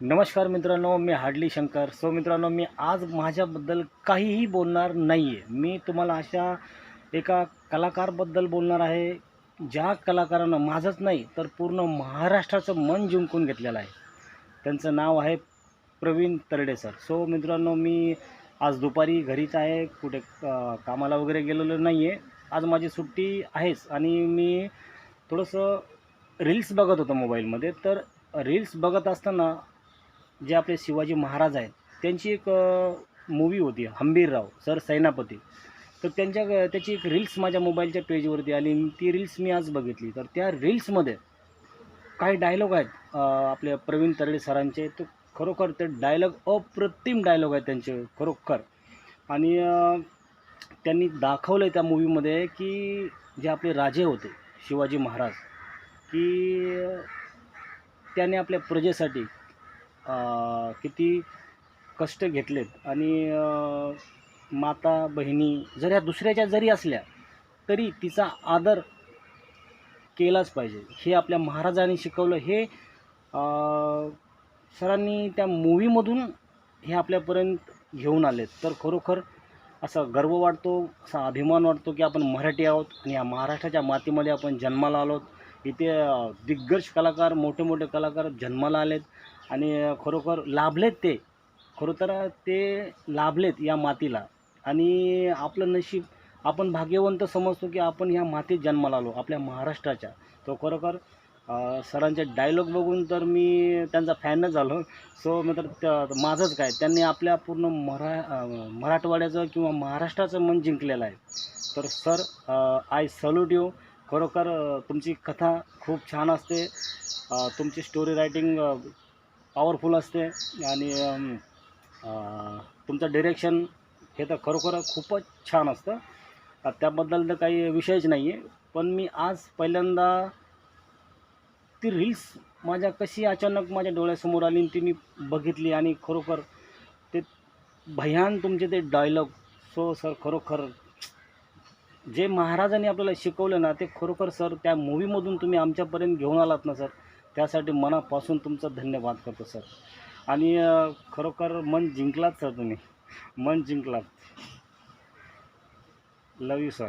नमस्कार मित्रांनो मी हाडली शंकर. सो मित्रांनो मी आज माझ्याबद्दल काहीही बोलणार नाही आहे मी तुम्हाला अशा एका कलाकारबद्दल बोलणार आहे ज्या कलाकारानं माझंच नाही तर पूर्ण महाराष्ट्राचं मन जिंकून घेतलेलं आहे. त्यांचं नाव आहे प्रवीण तरडे सर. सो मित्रांनो मी आज दुपारी घरीच आहे कुठे कामाला वगैरे गेलेलो नाही आहे आज माझी सुट्टी आहेच आणि मी थोडंसं रील्स बघत होतो मोबाईलमध्ये. तर रील्स बघत असताना जे आपले शिवाजी महाराज आहेत त्यांची एक मूवी होती हंबीरराव सर सेनापती. तर त्यांच्या त्याची एक रील्स माझ्या मोबाईलच्या पेजवरती आली ती रील्स मी आज बघितली. तर त्या रील्समध्ये काही डायलॉग आहेत आपल्या प्रवीण तरडे सरांचे. तर खरोखर ते डायलॉग अप्रतिम डायलॉग आहेत त्यांचे खरोखर. आणि त्यांनी दाखवलं आहे त्या मूवीमध्ये की जे आपले राजे होते शिवाजी महाराज की त्याने आपल्या प्रजेसाठी किती कष्ट घेतलेत. आणि माता बहिणी जर ह्या दुसऱ्याच्या जरी असल्या तरी तिचा आदर केलाच पाहिजे. हे आपल्या महाराजांनी शिकवलं. हे सरांनी त्या मूवीमधून हे आपल्यापर्यंत घेऊन आलेत. तर खरोखर असा गर्व वाटतो असा अभिमान वाटतो की आपण मराठी आहोत आणि या महाराष्ट्राच्या मातीमध्ये आपण जन्माला आलो इथे दिग्गज कलाकार मोठे मोठे कलाकार जन्माला आलेत. आणि खरोखर लाभलेत ते. खरोतर ते लाभलेत या मातीला. आणि आपलं नशीब आपण भाग्यवंत समजतो की आपण ह्या मातीत जन्माला आलो आपल्या महाराष्ट्राच्या. तो खरोखर सरांचे डायलॉग बघून तर मी त्यांचा फॅनच झालो. सो मात्र माझंच काय त्यांनी आपल्या पूर्ण मरा मराठवाड्याचं किंवा महाराष्ट्राचं मन जिंकलेलं आहे. तर सर आय सल्यूट यू खरोखर तुमची कथा खूप छान असते. तुमची स्टोरी रायटिंग पॉवरफुल असते आणि तुमचं डिरेक्शन हे तर खरोखर खूपच छान असतं. त्याबद्दल तर काही विषयच नाही आहे पण मी आज पहिल्यांदा ती रील्स माझ्या कशी अचानक माझ्या डोळ्यासमोर आली आणि ती मी बघितली आणि खरोखर ते भयान तुमचे ते डायलॉग सो सर खरोखर जे महाराजांनी आपल्याला शिकवलं ना ते खरोखर सर त्या मूवीमधून तुम्ही आमच्यापर्यंत घेऊन आलात ना सर त्यासाठी मनापासून तुमचा धन्यवाद करतो सर. आणि खरोखर मन जिंकलात सर तुम्ही? मन जिंकलात. लव यू सर